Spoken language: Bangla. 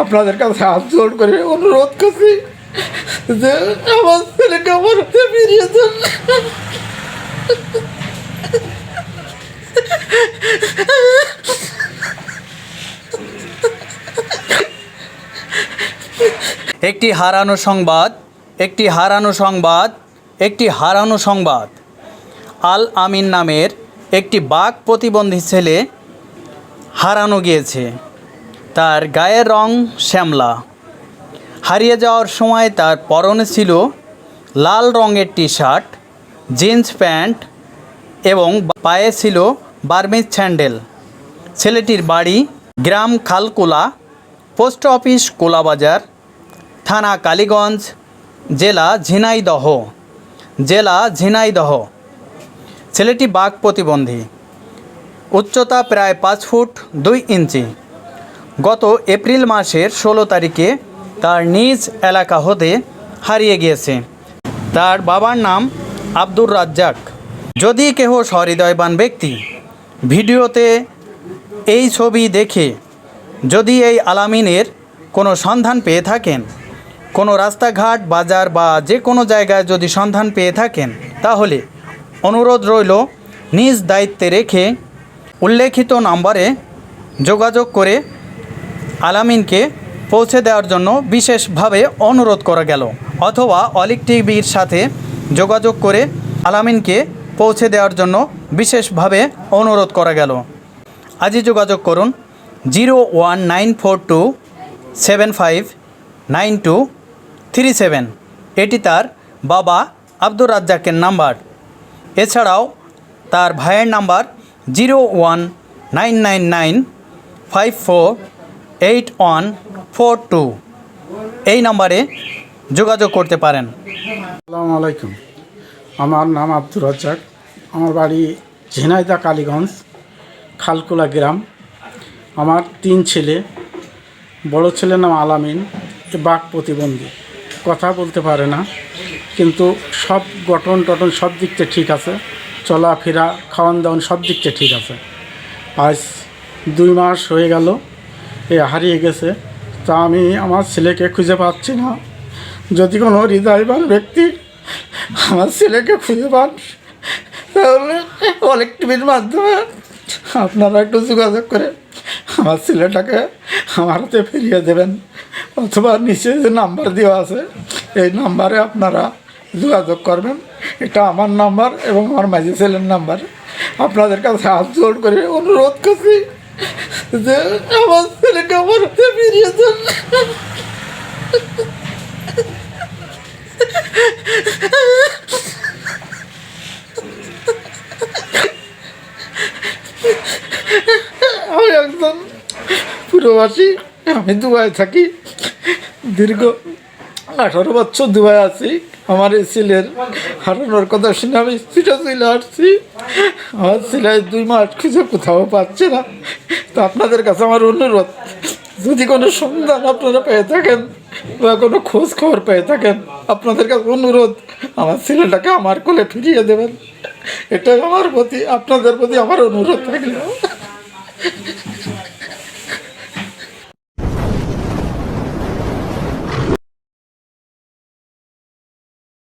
আপনাদের কাছে হাত জোর করে অনুরোধ করছি যে আমার ছেলেকে আমার হাতে ফিরিয়ে দেন। একটি হারানো সংবাদ, একটি হারানো সংবাদ, একটি হারানো সংবাদ। আল আমিন নামের একটি বাঘ প্রতিবন্ধী ছেলে হারানো গিয়েছে। তার গায়ের রং শ্যামলা। হারিয়ে যাওয়ার সময় তার পরনে ছিল লাল রঙের টি শার্ট জিন্স প্যান্ট এবং পায়ে ছিল বার্মিজ স্যান্ডেল। ছেলেটির বাড়ি গ্রাম খালকুলা, পোস্ট অফিস কোলাবাজার, থানা কালীগঞ্জ, জেলা ঝিনাইদহ জেলা ঝিনাইদহ। ছেলেটি বাঘ প্রতিবন্ধী। উচ্চতা প্রায় পাঁচ ফুট দুই ইঞ্চি। গত এপ্রিল মাসের ষোলো তারিখে তার নিজ এলাকা হতে হারিয়ে গিয়েছে। তার বাবার নাম আব্দুর রাজ্জাক। যদি কেহ সহৃদয়বান ব্যক্তি ভিডিওতে এই ছবি দেখে যদি এই আলামিনের কোনো সন্ধান পেয়ে থাকেন, কোনো রাস্তাঘাট, বাজার বা যে কোনো জায়গায় যদি সন্ধান পেয়ে থাকেন, তাহলে অনুরোধ রইল নিজ দায়িত্বে রেখে উল্লেখিত নম্বরে যোগাযোগ করে আলামিনকে পৌঁছে দেওয়ার জন্য বিশেষভাবে অনুরোধ করা গেল, অথবা অলিক টিভির সাথে যোগাযোগ করে আলামিনকে পৌঁছে দেওয়ার জন্য বিশেষভাবে অনুরোধ করা গেল। আজই যোগাযোগ করুন zero one nine four two seven five nine two three seven. এটি তার বাবা আব্দুর রাজ্জাকের নাম্বার। এছাড়াও তার ভাইয়ের number zero one nine nine nine five four eight one four two এই নাম্বারে যোগাযোগ করতে পারেন। আসসালামু আলাইকুম। আমার নাম আব্দুর রাজ্জাক। আমার বাড়ি ঝিনাইদা, কালীগঞ্জ, খালকুলা গ্রাম। আমার তিন ছেলে। বড় ছেলের নাম আলামিন। বাক প্রতিবন্ধী। কথা বলতে পারে না, কিন্তু সব গঠন টটন সব দিকতে ঠিক আছে। চলাফেরা, খাওয়ান দাওয়ান সব দিকতে ঠিক আছে। আজ দুই মাস হয়ে গেল। হারিয়ে গেছে। তা আমি আমার ছেলেকে খুঁজে পাচ্ছি না। যদি কোনো হৃদয়বান ব্যক্তি আমার ছেলেকে খুঁজে পান, তাহলে অনেক টিভির মাধ্যমে আপনারা একটু যোগাযোগ করে আমার ছেলেটাকে আমার হাতে ফিরিয়ে দেবেন। অথবা নিচে যে নাম্বার দেওয়া আছে, এই নাম্বারে আপনারা যোগাযোগ করবেন। এটা আমার নাম্বার এবং আমার মাঝি ছেলের নাম্বার। আপনাদের কাছে হাত জোর করে অনুরোধ করছি। আমার আমি একজন পুরোবাসী আমি দুবাই থাকি দীর্ঘ আঠারো বছর দুবাই আছি। আমার এই ছেলের হারানোর কথা শুনে আমি সিটা চলে আসছি। আমার ছেলে দুই মাস খুঁজে কোথাও পাচ্ছে না। তো আপনাদের কাছে আমার অনুরোধ, যদি কোনো সন্ধান আপনারা পেয়ে থাকেন বা কোনো খোঁজ খবর পেয়ে থাকেন, আপনাদের কাছে অনুরোধ, আমার ছেলেটাকে আমার কোলে ফিরিয়ে দেবেন। এটাই আমার প্রতি, আপনাদের প্রতি আমার অনুরোধ থাকল।